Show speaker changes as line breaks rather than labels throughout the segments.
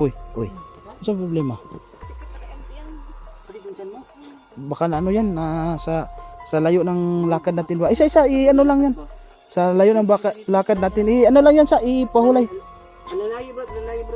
Uy, uy. Ano problema? Baka na ano yan, na sa sa layo ng lakad natin ba? Isa isa i ano lang yan. Sa layo ng baka, lakad natin i ano lang yan sa ipahulay.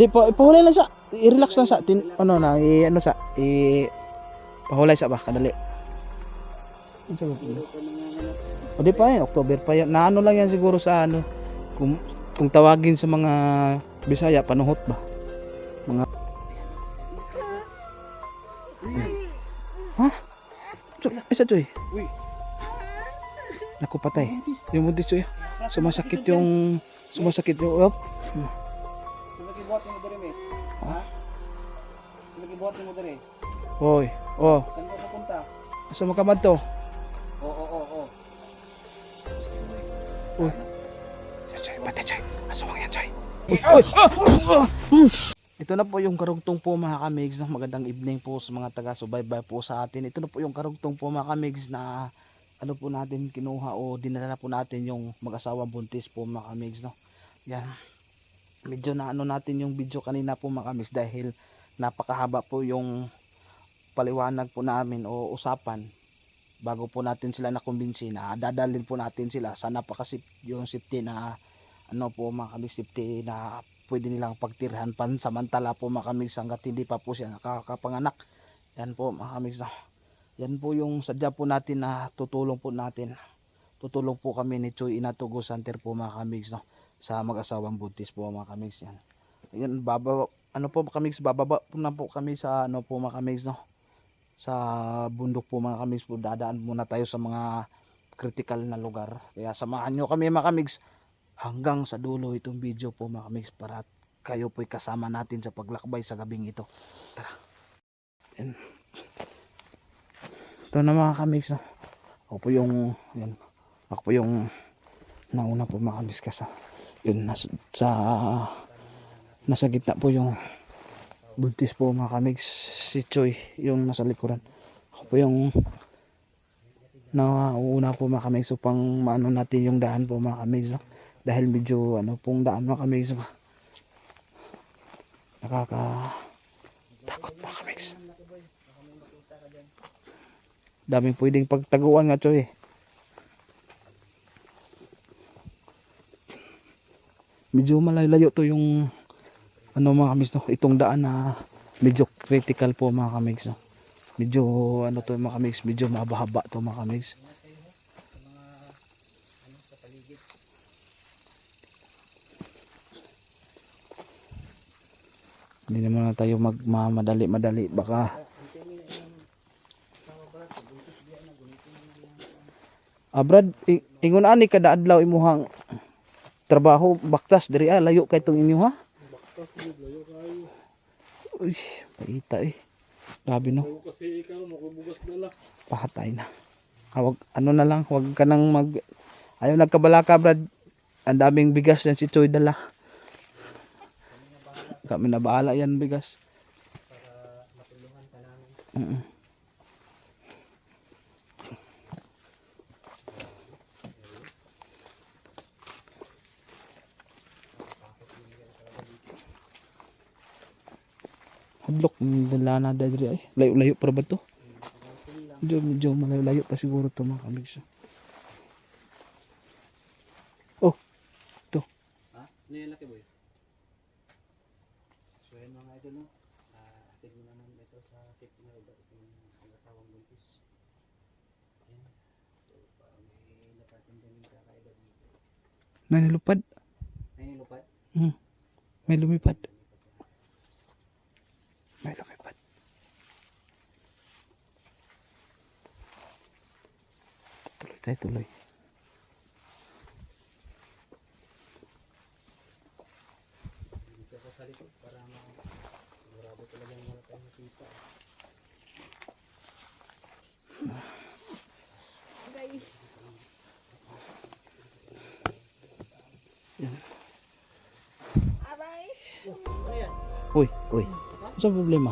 Di pa ipahulay lang sa i-relax lang sa tin, ano na i ano sa i pahulay sa ba kadali. Ano sa? O di pa yan, October pa yan. Na ano lang yan siguro sa ano kung kung tawagin sa mga Bisaya panuhot ba? Mga Ha? Isa choy.
Uy.
Naku patay. Yung mundis choy. Sumasakit yung sumasakit yung oh,
Sumagi buhat mo dere mes. Ha? Sumagi buhat mo dere.
Oy. Oh,
Saan ka napunta?
asa makamad to?
Oo, oo, oo.
Uy. Choy, patay choy. Aswang yan choy. Uy, uy. Ito na po yung karugtong po mga kamigs. No? Magandang evening po sa mga taga-subaybay po sa atin. Ito na po yung karugtong po mga kamigs na ano po natin kinuha o dinala po natin yung mag-asawang buntis po mga kamigs. No? Yan. Medyo na ano natin yung video kanina po mga kamigs dahil napakahaba po yung paliwanag po namin o usapan bago po natin sila nakumbinsi na dadalhin po natin sila sa napakasip yung safety na ano po mga kamigs safety na pwede nilang pagtirhan pansamantala po mga kamigs hanggat hindi pa po siya nakakapanganak. Yan po mga kamigs na yan po yung sadya po natin na tutulong po natin. Tutulong po kami ni Choy Inatugo Center po mga kamigs no? Sa mag-asawang buntis po mga kamigs yan. Yan baba ano po mga kamigs bababa po na po kami sa ano po mga kamigs no? Sa bundok po mga kamigs po dadaan muna tayo sa mga critical na lugar. Kaya samahan nyo kami mga kamigs hanggang sa dulo itong video po mga kamigs para kayo po'y kasama natin sa paglakbay sa gabing ito tara yan. ito na mga kamigs no? ako po yung yan, ako po yung nauna po mga kamigs kasi yun nas, sa nasa gitna po yung buntis po mga kamigs si Choi yung nasa likuran ako po yung nauuna po mga kamigs upang maano natin yung daan po mga kamigs no? Dahil medyo ano pong daan mga kamigs nakaka takot mga kamigs daming pwedeng pagtaguan nga Choi medyo malayo to yung ano mga kamigs no? Itong daan na medyo critical po mga kamigs no? Medyo ano to mga kamigs medyo mabahaba to mga kamigs hindi naman na tayo magmamadali madali baka Ah, Brad, i- ingon ani kada adlaw imuhang trabaho baktas diri ah layo kay tong inyo ha? Uy, paita eh. Grabe no.
Kasi ikaw makubugas dala.
Pahatay na. Hawag, ano na lang, huwag ka nang mag... Ayaw nagkabalaka, Brad. Ang daming bigas yan si Choy dala. Kami na bahala yan bigas. Mm. Hadlok, dala na dali ay. Layo-layo pa ba to? Medyo, medyo malayo-layo pa siguro to mga kamigs. Oh, to.
Ha? Ano yung boy? So yan mga idol no. Ah, tignan naman ito sa safety na lugar itong pag-asawang buntis. Ayan. So parang may napansin din yung kakaidol.
Nanilupad.
Ay, lupad.
Hmm. May lumipad. May lumipad. Tuloy tayo, tuloy.
Sa likod para sigurado talagang wala tayong nakita.
Uy, uy. Ano sa problema?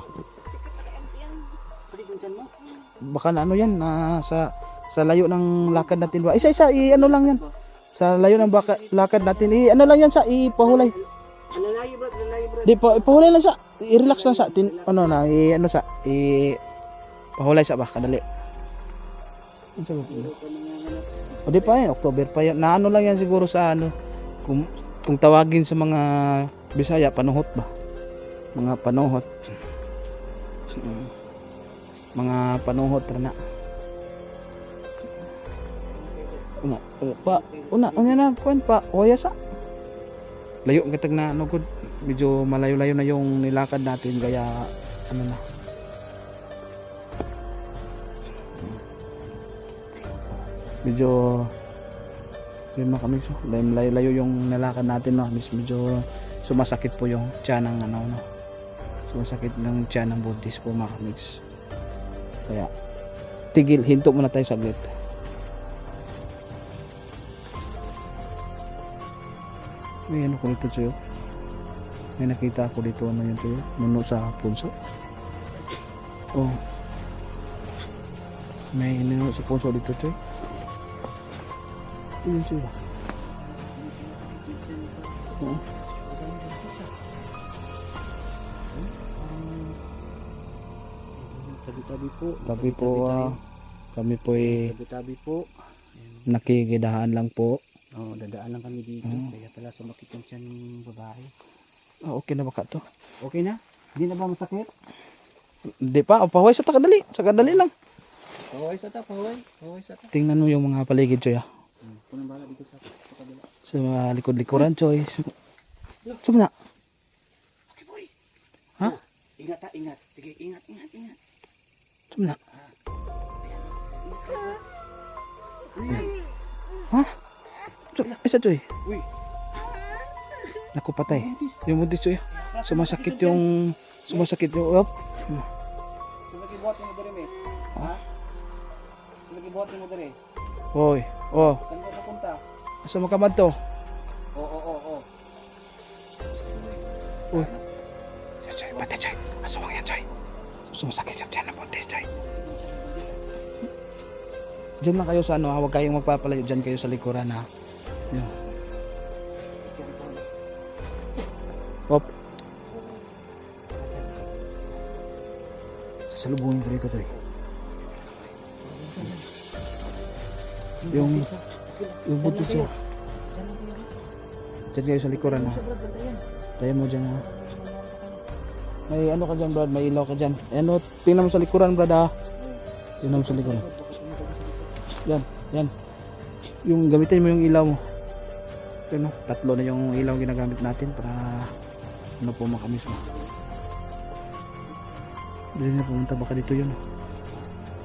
Baka na ano yan, na sa sa layo ng lakad natin ba? Isa isa i ano lang yan. Sa layo ng baka, lakad natin i ano lang yan sa ipahulay. Di pa ipahulay lang siya. i-relax lang sa tin, ano na, i, ano sa, i, pahulay sa ba, kadali. Ano sa? O di pa yan, October pa yan. Na ano lang yan siguro sa ano, kung, kung tawagin sa mga Bisaya, panuhot ba? Mga panuhot. Mga panuhot na. Una, pa, una, una na, kuan pa, oya sa. Layo ang katag na, ano, good. medyo malayo-layo na yung nilakad natin, kaya, ano na. Medyo, yun mga kami, so, layo-layo yung nilakad natin, no, medyo sumasakit po yung tiyan ng, ano, no. Sumasakit ng tiyan ng buntis po, mga kamigs. Kaya, tigil, hinto muna tayo saglit. May ano ko dito sa'yo. May nakita ako dito ano yun sa'yo. Nuno sa punso. Oh. May nuno sa punso dito sa'yo. Yun sa'yo. Oo.
Tabi-tabi po.
Kami po, ah, kami po ay
Tabi-tabi po.
nakikidahan lang po.
Oh, dadaan lang kami dito.
Mm.
Kaya pala sumakit yung tiyan ng babae.
Ah, okay na ba ka to?
Okay na? Hindi na ba masakit?
Hindi pa, oh, pahuway sa takadali. Sa kadali lang.
Pahuway sa ta, pahuway. Pahuway sa ta.
Tingnan mo yung mga paligid, Choy. ah.
Hmm. Punang bala dito sa, sa.
Sa mga likod-likuran, Choy. Sum na.
Okay, boy.
Ha?
Oh, ingat ha, ingat. Sige, ingat, ingat, ingat.
Sum na. Ha? Choy, isa, Choy.
uy.
Naku, patay. Yung buntis, Choy. Sumasakit yung... Sumasakit yung... Op.
Sumagi buhat mo dere, mes. Ha? Sumagi buhat mo dere.
Oy. Oh.
Saan mo napunta?
Asa mo kamad to?
Oo, oo, oo.
Uy. Choy, patay, Choy. Asawang yan, Choy. Sumasakit yung tiyan ng buntis, Choy. Diyan lang kayo sa ano, huwag kayong magpapalayo. Diyan kayo sa likuran, ha? Yan. Op. Sasalubungin ko dito, Choy. Yung, yung buntis siya. Diyan kayo sa likuran, ha? Tayo mo dyan, ha? May ano ka dyan, Brad? May ilaw ka dyan. Ano, tingnan mo sa likuran, Brad, ha? Tingnan mo sa likuran. Yan, yan. Yung gamitin mo yung ilaw mo. Ano, tatlo na yung ilaw ginagamit natin para ano po makamis mo. Dili na pumunta, baka dito yun.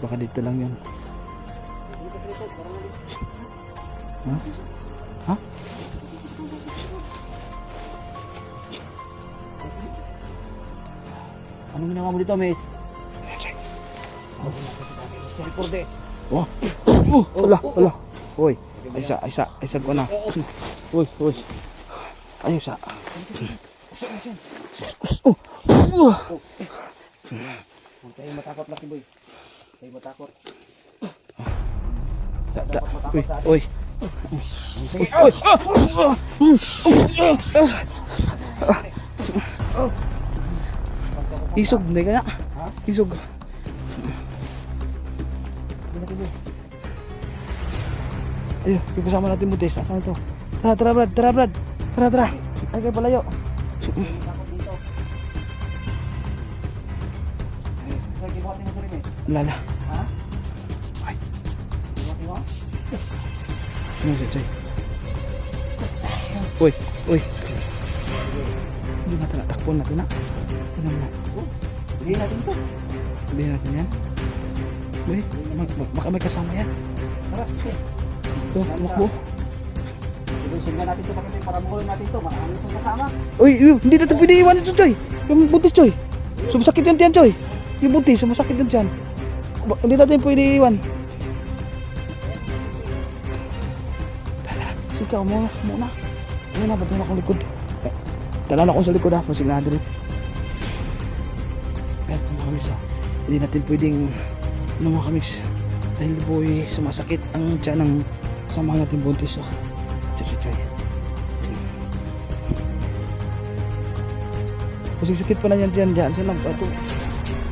Baka dito lang yun. Ha? Ha?
Anong ginawa mo dito. Recorde.
Oh, oh, wala, wala. Uy, ay isa, ay isa, ay isa ko na. Uy, uy. Ay isa. Oh.
Huwag tayo matakot, Lucky Boy. Huwag tayo matakot.
Da, da, uy, uy. Uy, Isog, hindi kaya. Isog. Ayun, yung kasama natin butis. Asan ito? Tara, tara, Brad. Tara, Brad. Tara, tara. Ay, kayo palayo.
Mo.
Lala.
Ha?
Ay.
Mo?
Ano siya, Chay? Uy, uy. Hindi na tala. Takpon natin na. Tingnan mo na.
Hindi natin to.
Hindi natin yan. Uy, baka may kasama yan.
Tara, sige.
Oh, tumakbo.
Sundan natin to. Bakit para makulong natin to? Marami itong kasama.
Uy, uy, hindi natin pwede iwan ito, Choy. Yung buntis, Choy. Sumasakit yan tiyan, Choy. Yung buntis, sumasakit yan tiyan. Hindi natin pwede iwan. Sikaw muna, muna. Muna, ba't na akong likod? Eh, Tala na ako sa likod ha, masig na ha, hindi natin pwedeng, ano mga kamis, dahil po eh, sumasakit ang tiyan ng kasama natin buntis ha. Choy, choy, choy. Masiksikit pa na yan dyan. Dyan sila. Ito.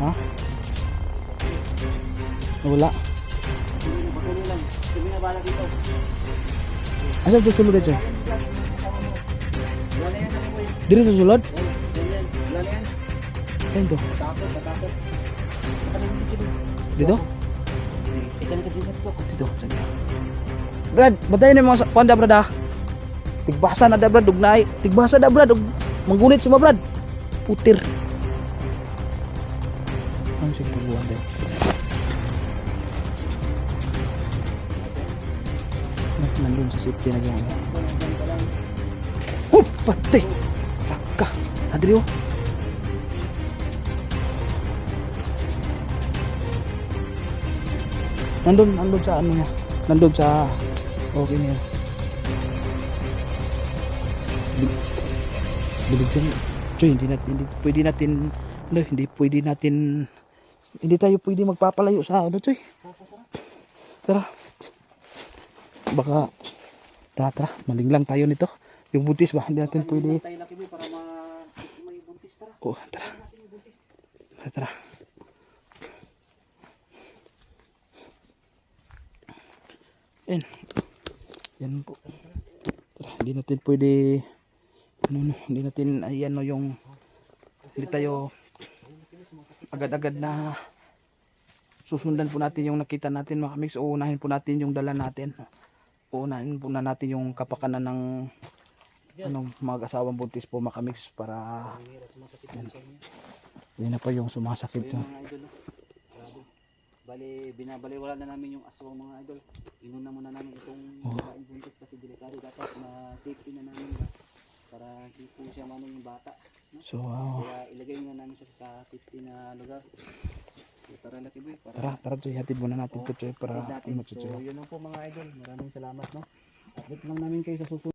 Ha? Wala.
Patuloy lang, patuloy lang. Sige na bala
Saan.
Nakalimutan dito.
Dito?
Ka.
Saan ito? Brad, batayin na yung mga kuwan da, Brad ha? Tigbasa na da, Brad. Ugnay. Tigbasa da, Brad. Ug manggunit si Brad. Putir. Ano siya pagbuwan da? Nandun sa safety na yung Oh, patay! Baka! Adri oh! Nandun, nandun sa ano niya. Nandun sa okay niya. Bil- Bilig dyan. Choy, hindi natin, hindi pwede natin, ano, hindi pwede natin, hindi tayo pwede magpapalayo sa ano, Choy. Tara. Baka, tara, tara, maling lang tayo nito. Yung buntis ba, hindi natin pwede.
Tayo laki boy para ma... may buntis tara.
Oh, tara. Tara, tara. Yan. Yan po. Tara, hindi natin pwede ano no, hindi natin ayan no yung hindi tayo agad-agad na susundan po natin yung nakita natin mga kamix o unahin po natin yung dala natin unahin po na natin yung kapakanan ng anong mga asawang buntis po mga kamix para hindi na pa yung sumasakit yung.
Bali, binabaliwala na namin yung aswang mga idol. Inuna muna namin itong
Oh.
buntis kasi delikado dapat na safety na namin ba? Para hindi po siya mano yung bata. No?
so ah,
Kaya ilagay na namin siya sa safety na lugar. So tara laki boy. Para
tara tara Choy, hatid muna natin to Choy, para
update natin.
ano
So yun lang po mga idol. Maraming salamat no. Update lang namin kayo sa susunod.